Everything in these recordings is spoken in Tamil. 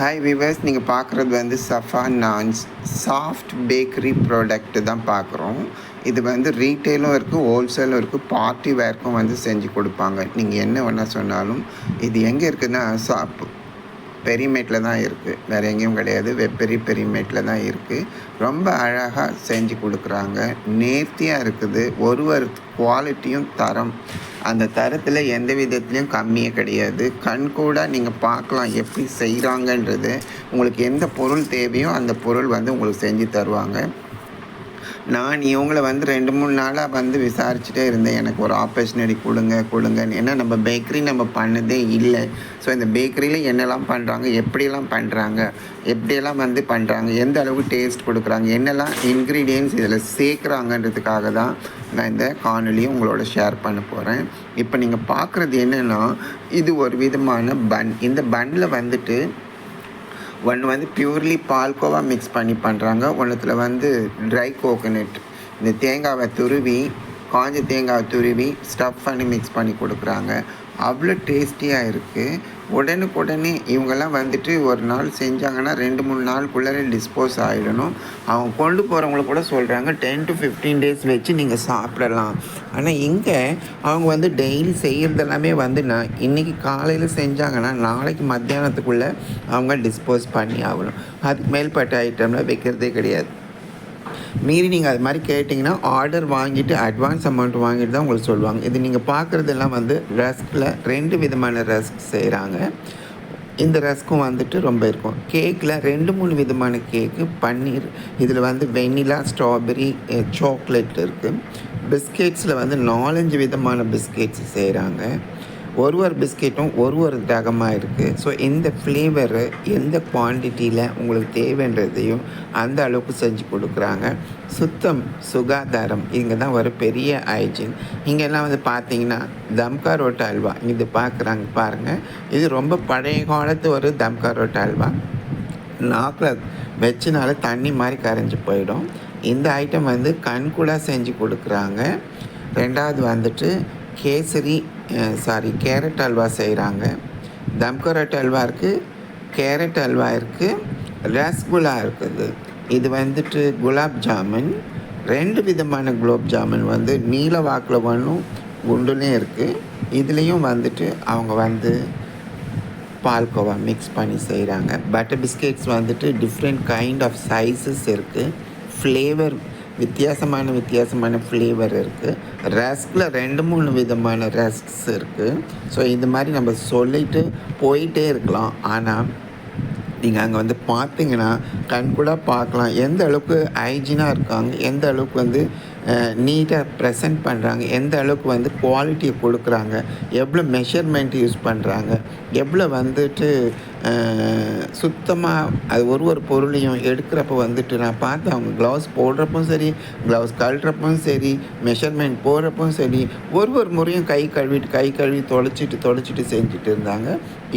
ஹாய் விவர்ஸ் நீங்கள் பார்க்குறது வந்து சஃபா நான்ஸ் சாஃப்ட் பேக்கரி ப்ராடக்ட்டு தான் பார்க்குறோம். இது வந்து ரீட்டெயிலும் இருக்குது ஹோல்சேலும் இருக்குது பார்ட்டி வேர்க்கும் வந்து செஞ்சு கொடுப்பாங்க. நீங்கள் என்ன வேணால் சொன்னாலும் இது எங்கே இருக்குதுன்னா சாப் பெரிமேட்டில் தான் இருக்குது வேறு எங்கேயும் கிடையாது. வெப்பெரி பெரிமேட்டில் தான் இருக்குது ரொம்ப அழகாக செஞ்சு கொடுக்குறாங்க. நேர்த்தியாக இருக்குது. ஒரு ஒரு குவாலிட்டியும் தரம். அந்த தரத்தில் எந்த விதத்துலேயும் கம்மியே கிடையாது. கண் கூட நீங்கள் பார்க்கலாம் எப்படி செய்கிறாங்கன்றது உங்களுக்கு எந்த பொருள் தேவையோ அந்த பொருள் வந்து உங்களுக்கு செஞ்சு தருவாங்க. நான் இவங்களை வந்து ரெண்டு மூணு நாளாக வந்து விசாரிச்சுட்டே இருந்தேன். எனக்கு ஒரு ஆப்பர்ச்சுனிட்டி கொடுங்க கொடுங்கன்னு. ஏன்னா நம்ம பேக்கரி நம்ம பண்ணதே இல்லை. ஸோ இந்த பேக்கரியில் என்னெல்லாம் பண்ணுறாங்க எப்படியெல்லாம் பண்ணுறாங்க எப்படியெல்லாம் வந்து பண்ணுறாங்க எந்த அளவுக்கு டேஸ்ட் கொடுக்குறாங்க என்னெல்லாம் இன்க்ரீடியன்ஸ் இதில் சேர்க்குறாங்கன்றதுக்காக தான் நான் இந்த காணொலியை உங்களோட ஷேர் பண்ண போகிறேன் இப்போ நீங்கள் பார்க்குறது என்னென்னா இது ஒரு விதமான பன் இந்த பன்னில் வந்துட்டு ஒன்று வந்து பியூர்லி பால்கோவா மிக்ஸ் பண்ணி பண்ணுறாங்க ஒன்றுத்தில் வந்து ட்ரை கோகோனட் இந்த தேங்காவை துருவி காஞ்ச தேங்காவை துருவி ஸ்டஃப் பண்ணி மிக்ஸ் பண்ணி கொடுக்குறாங்க. அவ்வளோ டேஸ்டியாக இருக்குது உடனுக்குடனே இவங்கெல்லாம் வந்துட்டு ஒரு நாள் செஞ்சாங்கன்னா ரெண்டு மூணு நாளுக்குள்ளே டிஸ்போஸ் ஆகிடணும் அவங்க கொண்டு போகிறவங்கள கூட சொல்கிறாங்க டென் டு ஃபிஃப்டீன் டேஸ் வச்சு நீங்கள் சாப்பிடலாம். ஆனால் இங்கே அவங்க வந்து டெய்லி செய்கிறதெல்லாமே வந்து நான் இன்றைக்கி காலையில் செஞ்சாங்கன்னா நாளைக்கு மத்தியானத்துக்குள்ளே அவங்க டிஸ்போஸ் பண்ணி ஆகணும். அதுக்கு மேல்பட்ட ஐட்டம்லாம் வைக்கிறதே கிடையாது. மீறி நீங்கள் அது மாதிரி கேட்டிங்கன்னா ஆர்டர் வாங்கிட்டு அட்வான்ஸ் அமௌண்ட் வாங்கிட்டு தான் உங்களுக்கு சொல்லுவாங்க. இது நீங்கள் பார்க்குறதெல்லாம் வந்து ரஸ்கில் ரெண்டு விதமான ரஸ்க் செய்கிறாங்க இந்த ரஸ்க்கும் வந்துட்டு ரொம்ப இருக்கும். கேக்கில் ரெண்டு மூணு விதமான கேக்கு பன்னீர் இதில் வந்து வெண்ணிலா ஸ்ட்ராபெரி சாக்லேட் இருக்குது பிஸ்கெட்ஸில் வந்து நாலஞ்சு விதமான பிஸ்கெட்ஸ் செய்கிறாங்க ஒரு ஒரு பிஸ்கெட்டும் ஒரு ஒரு ரகமாக இருக்குது ஸோ இந்த ஃப்ளேவரு எந்த குவான்டிட்டியில் உங்களுக்கு தேவைன்றதையும் அந்த அளவுக்கு செஞ்சு கொடுக்குறாங்க. சுத்தம் சுகாதாரம் இங்கே தான் ஒரு பெரிய ஹைஜின் இங்கெல்லாம் வந்து பார்த்தீங்கன்னா தம்கா ரோட்டு அல்வா. இது பார்க்குறாங்க பாருங்கள் இது ரொம்ப பழைய காலத்து ஒரு தம்கா ரோட்டு அல்வா. நாக்கில் வச்சனால தண்ணி மாதிரி கரைஞ்சி போயிடும். இந்த ஐட்டம் வந்து கண்கூடாக செஞ்சு கொடுக்குறாங்க. ரெண்டாவது வந்துட்டு கேசரி சாரி கேரட் அல்வா செய்கிறாங்க தம்கரட் அல்வா இருக்குது கேரட் அல்வா இருக்குது ரஸ்குல்லா இருக்குது. இது வந்துட்டு குலாப் ஜாமுன். ரெண்டு விதமான குலாப் ஜாமுன் வந்து நீல வாக்கில் ஒன்றும் குண்டுலேயும் இருக்குது இதுலேயும் வந்துட்டு அவங்க வந்து பால்கோவா மிக்ஸ் பண்ணி செய்கிறாங்க பட்டர் பிஸ்கெட்ஸ் வந்துட்டு டிஃப்ரெண்ட் கைண்ட் ஆஃப் சைஸஸ் இருக்குது ஃப்ளேவர் வித்தியாசமான வித்தியாசமான ஃப்ளேவர் இருக்குது ரஸ்கில் ரெண்டு மூணு விதமான ரஸ்க்ஸ் இருக்குது ஸோ இது மாதிரி நம்ம சொல்லிட்டு போயிட்டே இருக்கலாம். ஆனால் நீங்கள் அங்கே வந்து பார்த்தீங்கன்னா கண் கூட பார்க்கலாம் எந்த அளவுக்கு ஹைஜீனாக இருக்காங்க எந்த அளவுக்கு வந்து நீட்டாக ப்ரெசென்ட் பண்ணுறாங்க எந்த அளவுக்கு வந்து குவாலிட்டியை கொடுக்குறாங்க எவ்வளோ மெஷர்மெண்ட் யூஸ் பண்ணுறாங்க எவ்வளோ வந்துட்டு சுத்தமாக அது ஒரு ஒரு பொருளையும் எடுக்கிறப்ப வந்துட்டு நான் பார்த்தேன். அவங்க க்ளவுஸ் போடுறப்பும் சரி க்ளவுஸ் கழுறப்பும் சரி மெஷர்மெண்ட் போடுறப்பும் சரி ஒரு ஒரு முறையும் கை கழுவிட்டு கை கழுவி தொலைச்சிட்டு தொலைச்சிட்டு செஞ்சுட்டு இருந்தாங்க.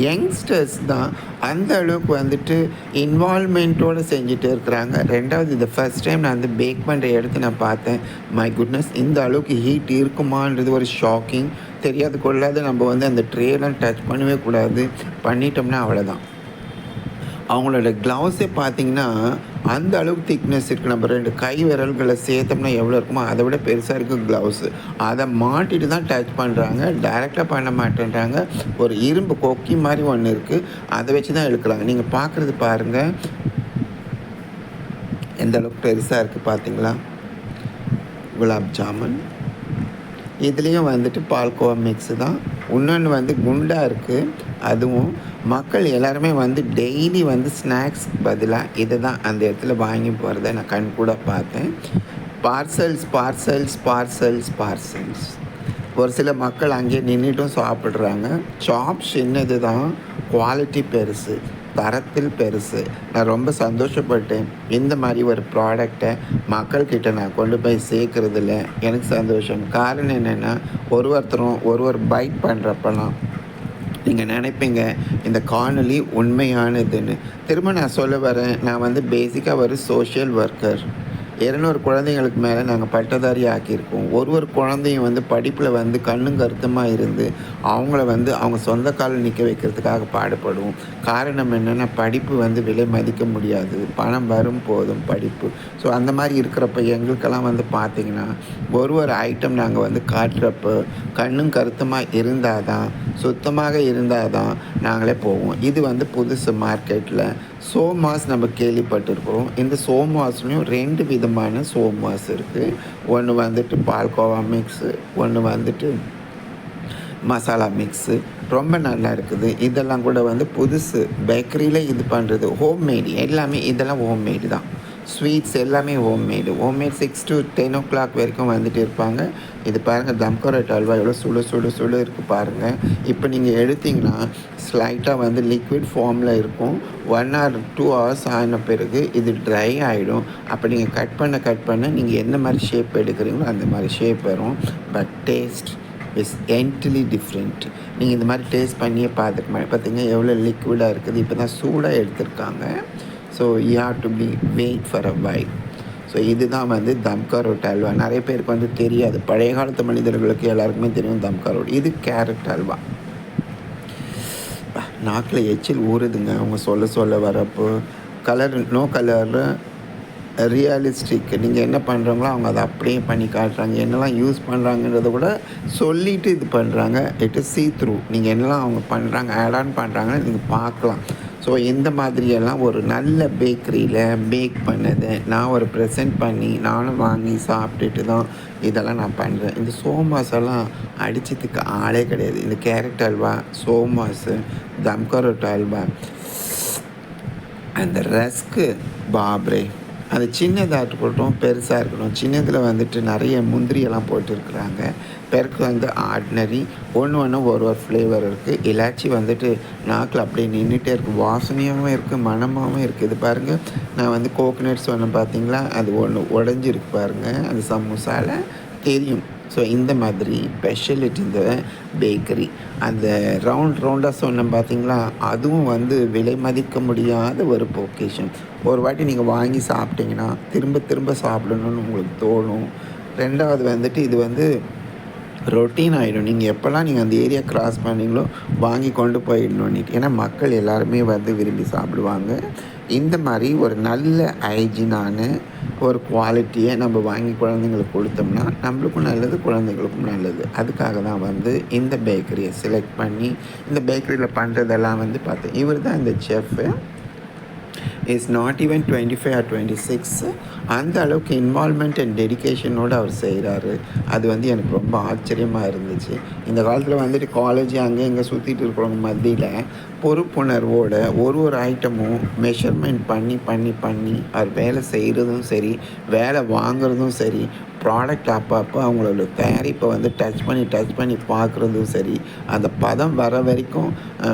யங்ஸ்டர்ஸ் தான் அந்த அளவுக்கு வந்துட்டு இன்வால்மெண்ட்டோடு செஞ்சுட்டு இருக்கிறாங்க. ரெண்டாவது இந்த ஃபஸ்ட் டைம் நான் வந்து பேக் பண்ணுற இடத்த நான் பார்த்தேன். மை குட்னஸ் இந்த அளவுக்கு ஹீட் இருக்குமான்றது ஒரு ஷாக்கிங் தெரியாது கொள்ளாது. நம்ம வந்து அந்த ட்ரேலாம் டச் பண்ணவே கூடாது. பண்ணிட்டோம்னா அவ்வளோதான் அவங்களோட க்ளவுஸே பார்த்தீங்கன்னா அந்த அளவுக்கு திக்னஸ் இருக்குது நம்ம ரெண்டு கை விரல்களை சேர்த்தோம்னா எவ்வளோ இருக்குமோ அதை விட பெருசாக இருக்குது க்ளவுஸு அதை மாட்டிட்டு தான் டச் பண்ணுறாங்க டைரெக்டாக பண்ண மாட்டேன்றாங்க. ஒரு இரும்பு கொக்கி மாதிரி ஒன்று இருக்குது அதை வச்சு தான் எடுக்கிறாங்க நீங்கள் பார்க்குறது பாருங்கள் எந்த அளவுக்கு பெருசாக இருக்குது பார்த்தீங்களா? குலாப் ஜாமுன். இதுலேயும் வந்துட்டு பால்கோவா மிக்ஸு தான். இன்னொன்று வந்து குண்டாக இருக்குது அதுவும் மக்கள் எல்லாருமே வந்து டெய்லி வந்து ஸ்நாக்ஸ் பதிலாக இதை தான் அந்த இடத்துல வாங்கி போகிறத நான் கண் கூட பார்த்தேன். பார்சல்ஸ் பார்சல்ஸ் பார்சல்ஸ் பார்சல்ஸ் ஒரு சில மக்கள் அங்கேயே நின்றுட்டும் சாப்பிட்றாங்க. ஷாப் சின்னது தான் குவாலிட்டி பெருசு. தரத்தில் பெருசு. நான் ரொம்ப சந்தோஷப்பட்டேன். இந்த மாதிரி ஒரு ப்ராடக்டை மக்கள்கிட்ட நான் கொண்டு போய் சேர்க்குறதில்ல எனக்கு சந்தோஷம். காரணம் என்னென்னா ஒரு ஒருத்தரும் ஒரு ஒரு பைக் பண்ணுறப்பெல்லாம் நீங்கள் நினைப்பீங்க இந்த காணொலி உண்மையானதுன்னு. திரும்ப நான் சொல்ல வரேன் நான் வந்து பேசிக்காக ஒரு சோஷியல் ஒர்க்கர் இரநூறு குழந்தைங்களுக்கு மேலே நாங்கள் பட்டதாரி ஆக்கியிருக்கோம் ஒரு ஒரு குழந்தையும் வந்து படிப்பில் வந்து கண்ணும் கருத்துமாக இருந்து அவங்கள வந்து அவங்க சொந்த காலில் நிற்க வைக்கிறதுக்காக பாடுபடுவோம் காரணம் என்னென்னா படிப்பு வந்து விலை மதிக்க முடியாது. பணம் வரும் போதும் படிப்பு. ஸோ அந்த மாதிரி இருக்கிறப்ப எங்களுக்கெல்லாம் வந்து பார்த்திங்கன்னா ஒரு ஒரு ஐட்டம் நாங்கள் வந்து காட்டுறப்போ கண்ணும் கருத்துமாக இருந்தால் தான் சுத்தமாக இருந்தால் தான் நாங்களே போவோம். இது வந்து புதுசு மார்க்கெட்டில் சோமாஸ் நம்ம கேள்விப்பட்டிருக்கிறோம். இந்த சோமாஸ்லேயும் ரெண்டு விதமான சோமாஸ் இருக்குது ஒன்று வந்துட்டு பால்கோவா மிக்ஸு ஒன்று வந்துட்டு மசாலா மிக்ஸு ரொம்ப நல்லா இருக்குது. இதெல்லாம் கூட வந்து புதுசு. பேக்கரியில் இது பண்ணுறது ஹோம்மேடு எல்லாமே இதெல்லாம் ஹோம்மேடு தான். ஸ்வீட்ஸ் எல்லாமே homemade homemade six to ten o'clock வரைக்கும் வந்துட்டு இருப்பாங்க. இது பாருங்கள் தம்கோர அல்வா எவ்வளோ சுடு சுடு சுடு இருக்குது பாருங்கள் இப்போ நீங்கள் எடுத்தீங்கன்னா ஸ்லைட்டாக வந்து லிக்விட் ஃபார்மில் இருக்கும். ஒன் ஆர் டூ ஹவர்ஸ் ஆன பிறகு இது ட்ரை ஆகிடும் அப்போ நீங்கள் கட் பண்ண கட் பண்ண நீங்கள் எந்த மாதிரி ஷேப் எடுக்கிறீங்களோ அந்த மாதிரி ஷேப் வரும். But taste is entirely different நீங்கள் இந்த மாதிரி டேஸ்ட் பண்ணியே பார்த்துக்க மாதிரி பார்த்தீங்கன்னா எவ்வளோ லிக்விடாக இருக்குது. இப்போ தான் சூடாக எடுத்திருக்காங்க. So you have to be wait for a wait so இதுதான் வந்து தம்கா ரோட் அல்வா நிறைய பேருக்கு வந்து தெரியாது. பழைய காலத்து மனிதர்களுக்கு எல்லாருக்குமே தெரியும் தம்கா ரோட் இது கேரட் அல்வா நாக்கில் எச்சில் ஊறுதுங்க. அவங்க சொல்ல சொல்ல வரப்போ கலர் நோ கலர் ரியலிஸ்டிக் நீங்கள் என்ன பண்ணுறாங்களோ அவங்க அதை அப்படியே பண்ணி காட்டுறாங்க. என்னெல்லாம் யூஸ் பண்ணுறாங்கன்றத கூட சொல்லிவிட்டு இது பண்ணுறாங்க இட் இஸ் சீ த்ரூ நீங்கள் என்னெல்லாம் அவங்க பண்ணுறாங்க ஆட் ஆன் பண்ணுறாங்கன்னு நீங்கள் பார்க்கலாம். ஸோ இந்த மாதிரியெல்லாம் ஒரு நல்ல பேக்கரியில் பேக் பண்ணது. நான் ஒரு ப்ரெசென்ட் பண்ணி நானும் வாங்கி சாப்பிட்டுட்டு தான் இதெல்லாம் நான் பண்ணுறேன் இந்த சோமாஸ் எல்லாம் அடித்ததுக்கு ஆளே கிடையாது. இந்த கேரட் அல்வா சோமாஸு தம்கரோட் அல்வா அந்த ரஸ்க்கு பாப்ரே. அது சின்னதாக இருக்கட்டும் பெருசாக இருக்கட்டும் சின்னதில் வந்துட்டு நிறைய முந்திரியெல்லாம் போட்டுருக்குறாங்க. பெருக்கு வந்து ஆர்டினரி ஒன்று ஒன்று ஒரு ஒரு ஃப்ளேவர் இருக்குது இலாச்சி வந்துட்டு நாக்கில் அப்படியே நின்றுட்டே இருக்குது வாசனையாகவும் இருக்குது மனமாகவும் இருக்குது இது பாருங்கள் நான் வந்து கோகனட் சொன்னேன் பார்த்தீங்களா அது ஒன்று உடஞ்சிருக்கு பாருங்கள் அது சமோசாவில் தெரியும். ஸோ இந்த மாதிரி ஸ்பெஷலிட்டி இந்த பேக்கரி அந்த ரவுண்ட் ரவுண்டாக சொன்னோம் பார்த்தீங்களா அதுவும் வந்து விலை மதிக்க முடியாத ஒரு பொக்கேஷன் ஒரு வாட்டி நீங்கள் வாங்கி சாப்பிட்டீங்கன்னா திரும்ப திரும்ப சாப்பிடணும்னு உங்களுக்கு தோணும். ரெண்டாவது வந்துட்டு இது வந்து ரொட்டீன் ஆகிடும் நீங்கள் எப்போல்லாம் நீங்கள் அந்த ஏரியா கிராஸ் பண்ணீங்களோ வாங்கி கொண்டு போயிடணும். ஏன்னா மக்கள் எல்லாருமே வந்து விரும்பி சாப்பிடுவாங்க. இந்த மாதிரி ஒரு நல்ல ஹைஜீனான ஒரு குவாலிட்டியை நம்ம வாங்கி குழந்தைங்களுக்கு கொடுத்தோம்னா நம்மளுக்கும் நல்லது குழந்தைங்களுக்கும் நல்லது. அதுக்காக தான் வந்து இந்த பேக்கரியை செலக்ட் பண்ணி இந்த பேக்கரியில் பண்ணுறதெல்லாம் வந்து பார்த்தேன். இவர் தான் இந்த chef is not even twenty five or twenty six அந்த அளவுக்கு இன்வால்மெண்ட் அண்ட் டெடிக்கேஷனோடு அவர் செய்கிறாரு அது வந்து எனக்கு ரொம்ப ஆச்சரியமாக இருந்துச்சு. இந்த காலத்தில் வந்துட்டு காலேஜ் அங்கே இங்கே சுற்றிட்டு இருக்கிறவங்க மத்தியில் பொறுப்புணர்வோட ஒரு ஒரு ஐட்டமும் மெஷர்மெண்ட் பண்ணி பண்ணி பண்ணி அவர் வேலை செய்கிறதும் சரி வேலை வாங்குறதும் சரி ப்ராடக்ட் அப்பப்போ அவங்களோட தயாரிப்பை வந்து டச் பண்ணி டச் பண்ணி பார்க்குறதும் சரி அந்த பதம் வர வரைக்கும்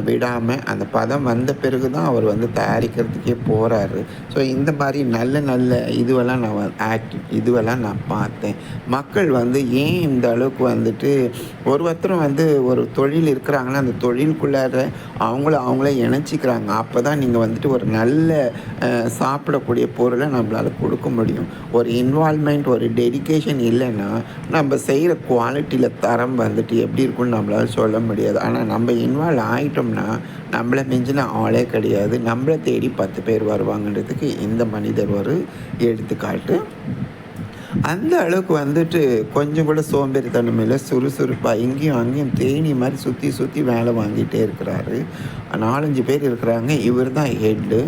விடாமல் அந்த பதம் வந்த பிறகு தான் அவர் வந்து தயாரிக்கிறதுக்கே போகிறாரு ஸோ இந்த மாதிரி நல்ல நல்ல இதுவெல்லாம் நான் ஆக்ட் இதுவெல்லாம் நான் பார்த்தேன். மக்கள் வந்து ஏன் இந்த அளவுக்கு வந்துட்டு ஒரு ஒருத்தரும் வந்து ஒரு தொழில் இருக்கிறாங்கன்னா அந்த தொழிலுக்குள்ளார அவங்கள அவங்களே இணைச்சிக்கிறாங்க. அப்போ தான் நீங்கள் வந்துட்டு ஒரு நல்ல சாப்பிடக்கூடிய பொருளை நம்மளால் கொடுக்க முடியும். ஒரு இன்வால்மெண்ட் ஒரு டெடிக்கேஷன் இல்லைன்னா நம்ம செய்கிற குவாலிட்டியில் தரம் வந்துட்டு எப்படி இருக்குன்னு நம்மளால் சொல்ல முடியாது. ஆனால் நம்ம இன்வால்வ் ஆகிட்டோம்னா நம்மளை மிஞ்சின ஆளே கிடையாது. நம்மளை தேடி பத்து பேர் வருவாங்கன்றதுக்கு இந்த மனிதர் ஒரு எடுத்துக்காட்டு. அந்த அளவுக்கு வந்துட்டு கொஞ்சம் கூட சோம்பேறித்தனம் இல்லை சுறுசுறுப்பாக இங்கேயும் அங்கேயும் தேனி மாதிரி சுற்றி சுற்றி வேலை வாங்கிட்டே இருக்கிறாரு. நாலஞ்சு பேர் இருக்கிறாங்க. இவர் தான் ஹெட்டு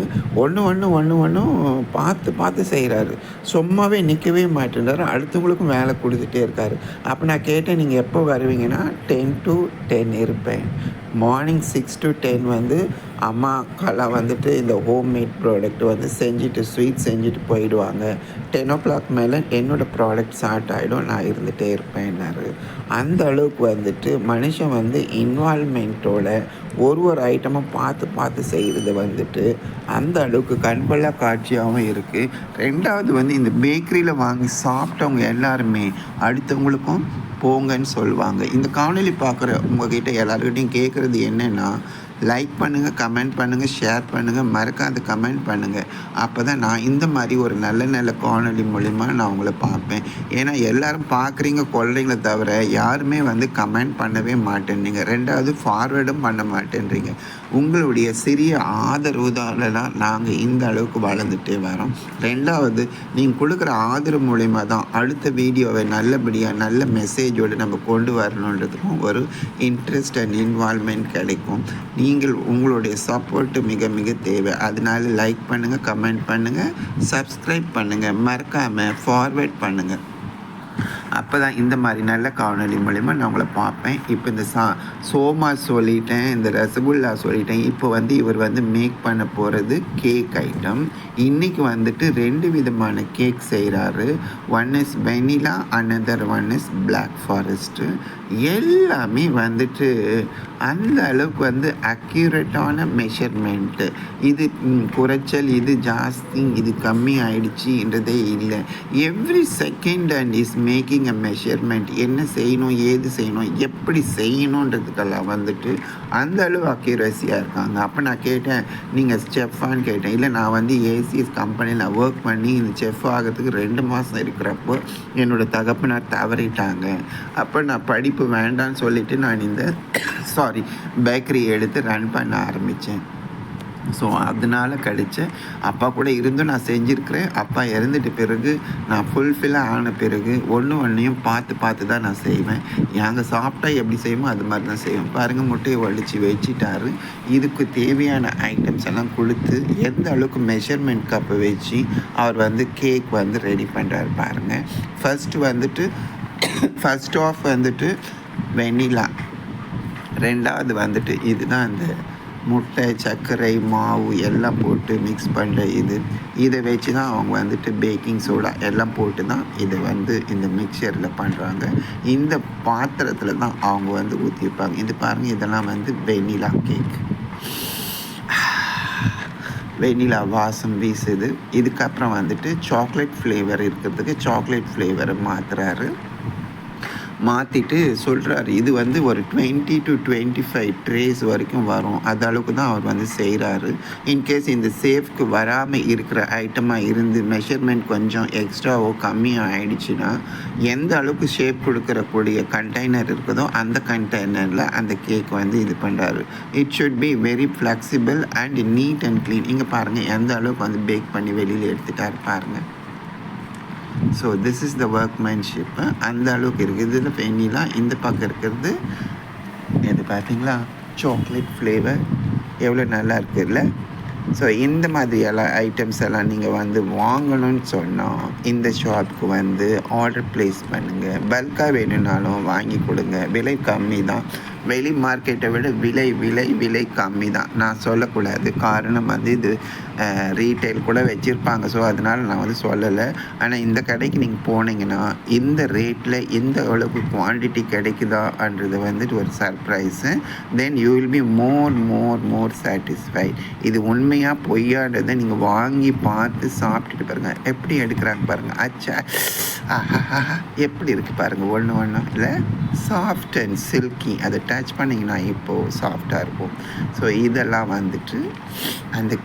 ஒன்று ஒன்று ஒன்று ஒன்றும் பார்த்து பார்த்து செய்கிறாரு சும்மாவே நிற்கவே மாட்டேன்றாரு. அடுத்தவங்களுக்கும் வேலை கொடுத்துட்டே இருக்காரு. அப்போ நான் கேட்டேன் நீங்கள் எப்போ வருவீங்கன்னா? டென் டு டென் இருப்பேன். மார்னிங் சிக்ஸ் டு டென் வந்து அம்மாக்கெல்லாம் வந்துட்டு இந்த ஹோம் மேட் ப்ராடக்ட் வந்து செஞ்சுட்டு ஸ்வீட் செஞ்சுட்டு போயிடுவாங்க. டென் ஓ கிளாக் மேலே என்னோடய ப்ராடக்ட் ஸ்டார்ட் ஆகிடும் நான் இருந்துகிட்டே இருப்பேன்னாரு. அந்த அளவுக்கு வந்துட்டு மனுஷன் வந்து இன்வால்மெண்ட்டோட ஒரு ஒரு ஐட்டமும் பார்த்து பார்த்து செய்கிறது வந்துட்டு அந்த அளவுக்கு கண்பல்லா காட்சியாகவும் இருக்குது ரெண்டாவது வந்து இந்த பேக்கரியில் வாங்கி சாப்பிட்டவங்க எல்லாருமே அடுத்தவங்களுக்கும் போங்கன்னு சொல்லுவாங்க. இந்த காணொலி பார்க்குற உங்ககிட்ட எல்லாருக்கிட்டையும் கேட்குறது என்னென்னா லைக் பண்ணுங்கள் கமெண்ட் பண்ணுங்கள் ஷேர் பண்ணுங்கள் மறக்காத கமெண்ட் பண்ணுங்கள் அப்போ தான் நான் இந்த மாதிரி ஒரு நல்ல நல்ல காணொலி மூலிமா நான் உங்களை பார்ப்பேன். ஏன்னா எல்லாரும் பார்க்குறீங்க கொள்றீங்களே தவிர யாருமே வந்து கமெண்ட் பண்ணவே மாட்டேன்றீங்க. ரெண்டாவது ஃபார்வேர்டும் பண்ண மாட்டேன்றீங்க. உங்களுடைய சிறிய ஆதரவுதாலலாம் நாங்கள் இந்த அளவுக்கு வளர்ந்துட்டே வரோம். ரெண்டாவது நீங்கள் கொடுக்குற ஆதரவு மூலிமா தான் அடுத்த வீடியோவை நல்லபடியாக நல்ல மெசேஜோடு நம்ம கொண்டு வரணுன்றதுக்கும் ஒரு இன்ட்ரெஸ்ட் அண்ட் இன்வால்மெண்ட் கிடைக்கும். நீ நீங்கள் உங்களுடைய சப்போர்ட்டு மிக மிக தேவை. அதனால லைக் பண்ணுங்கள் கமெண்ட் பண்ணுங்கள் சப்ஸ்கிரைப் பண்ணுங்கள் மறக்காமல் ஃபார்வேர்ட் பண்ணுங்கள் அப்போ தான் இந்த மாதிரி நல்ல காணொளி மூலிமா நான் உங்களை பார்ப்பேன். இப்போ இந்த சா சோமா சொல்லிட்டேன் இந்த ரசகுல்லா சொல்லிட்டேன். இப்போ வந்து இவர் வந்து மேக் பண்ண போகிறது கேக் ஐட்டம் இன்றைக்கி வந்துட்டு ரெண்டு விதமான கேக் செய்கிறாரு one is vanilla another one is black forest எல்லாமே வந்துட்டு அந்த அளவுக்கு வந்து அக்யூரேட்டான மெஷர்மெண்ட்டு இது குறைச்சல் இது ஜாஸ்தி இது கம்மி ஆயிடுச்சுன்றதே இல்லை. Every second and is making a measurement என்ன செய்யணும் ஏது செய்யணும் எப்படி செய்யணுன்றதுக்கெல்லாம் வந்துட்டு அந்த அளவு அக்யூரஸியாக இருக்காங்க. அப்போ நான் கேட்டேன் நீங்கள் செஃப்பான்னு கேட்டேன். இல்லை நான் வந்து ஏசிஎஸ் கம்பெனியில் ஒர்க் பண்ணி இந்த செஃப் ஆகிறதுக்கு ரெண்டு மாதம் இருக்கிறப்போ என்னோடய தகப்பனார் தவறிட்டாங்க. அப்போ நான் படிப்பு வேண்டான்னு சொல்லிட்டு நான் இந்த சாரி பேக்கரி எடுத்து ரன் பண்ண ஆரம்பித்தேன் ஸோ அதனால் கிடைச்ச அப்பா கூட இருந்தும் நான் செஞ்சுருக்கிறேன். அப்பா இறந்துட்ட பிறகு நான் ஃபுல்ஃபில்லாக ஆன பிறகு ஒன்று ஒன்றையும் பார்த்து பார்த்து தான் நான் செய்வேன். நாங்கள் சாப்பிட்டா எப்படி செய்வோமோ அது மாதிரி தான் செய்வோம் பாருங்கள் முட்டையை ஒழிச்சு வச்சிட்டாரு. இதுக்கு தேவையான ஐட்டம்ஸ் எல்லாம் கொடுத்து எந்த அளவுக்கு மெஷர்மெண்ட் கப்பை வச்சு அவர் வந்து கேக் வந்து ரெடி பண்ணுறாரு பாருங்கள் ஃபஸ்ட்டு வந்துட்டு ஃபஸ்ட் ஆஃப் வந்துட்டு வெண்ணிலா. ரெண்டாவது வந்துட்டு இதுதான் அந்த முட்டை சர்க்கரை மாவு எல்லாம் போட்டு மிக்ஸ் பண்ணுற இது. இதை வச்சு தான் அவங்க வந்துட்டு பேக்கிங் சோடா எல்லாம் போட்டு தான் இதை வந்து இந்த மிக்சரில் பண்ணுறாங்க இந்த பாத்திரத்தில் தான் அவங்க வந்து ஊற்றி வைப்பாங்க இது பாருங்கள் இதெல்லாம் வந்து வெனிலா கேக் வெனிலா வாசம் வீசுது. இதுக்கப்புறம் வந்துட்டு சாக்லேட் ஃப்ளேவர் இருக்கிறதுக்கு சாக்லேட் ஃப்ளேவரை மாற்றுறாரு மாற்றிட்டு சொல்கிறாரு இது வந்து ஒரு twenty to twenty five trace வரைக்கும் வரும். அது அளவுக்கு தான் அவர் வந்து செய்கிறாரு இன்கேஸ் இந்த சேஃப்க்கு வராமல் இருக்கிற ஐட்டமாக இருந்து மெஷர்மெண்ட் கொஞ்சம் எக்ஸ்ட்ராவோ கம்மியாக ஆயிடுச்சுன்னா எந்த அளவுக்கு ஷேப் கொடுக்கறக்கூடிய கண்டெய்னர் இருக்குதோ அந்த கண்டெய்னரில் அந்த கேக் வந்து இது பண்ணுறாரு it should be very flexible and neat and clean இங்கே பாருங்கள் எந்த அளவுக்கு வந்து பேக் பண்ணி வெளியில் எடுத்துட்டாரு பாருங்கள் so this is the workmanship அந்த அளவுக்கு இருக்குது இதில் வெண்ணிலா இந்த பக்கம் இருக்கிறது இது பார்த்தீங்களா சாக்லேட் ஃப்ளேவர் எவ்வளோ நல்லா இருக்குல்ல ஸோ இந்த மாதிரியெல்லாம் ஐட்டம்ஸ் எல்லாம் நீங்கள் வந்து வாங்கணும்னு சொன்னால் இந்த ஷாப்க்கு வந்து ஆர்டர் ப்ளேஸ் பண்ணுங்கள் பல்காக வேணும்னாலும் வாங்கி கொடுங்க. விலை கம்மி தான். வெளி மார்க்கெட்டை விட விலை விலை விலை கம்மி தான். நான் சொல்லக்கூடாது. காரணம் வந்து இது ரீட்டைல் கூட வச்சுருப்பாங்க. ஸோ அதனால் நான் வந்து சொல்லலை. ஆனால் இந்த கடைக்கு நீங்கள் போனீங்கன்னா இந்த ரேட்டில் எந்த அளவுக்கு குவான்டிட்டி கிடைக்குதான்றது வந்துட்டு ஒரு surprise then you will be more more more satisfied இது உண்மையாக பொய்யான்றதை நீங்கள் வாங்கி பார்த்து சாப்பிட்டுட்டு பாருங்கள் எப்படி எடுக்கிறாங்க பாருங்கள் அச்சா! ஆஹா எப்படி இருக்குது பாருங்கள் ஒன்று ஒன்று இல்லை? சாஃப்ட் அண்ட் சில்கி அதை டச் பண்ணிங்கன்னா இப்போது சாஃப்டாக இருக்கும். ஸோ இதெல்லாம் வந்துட்டு அந்த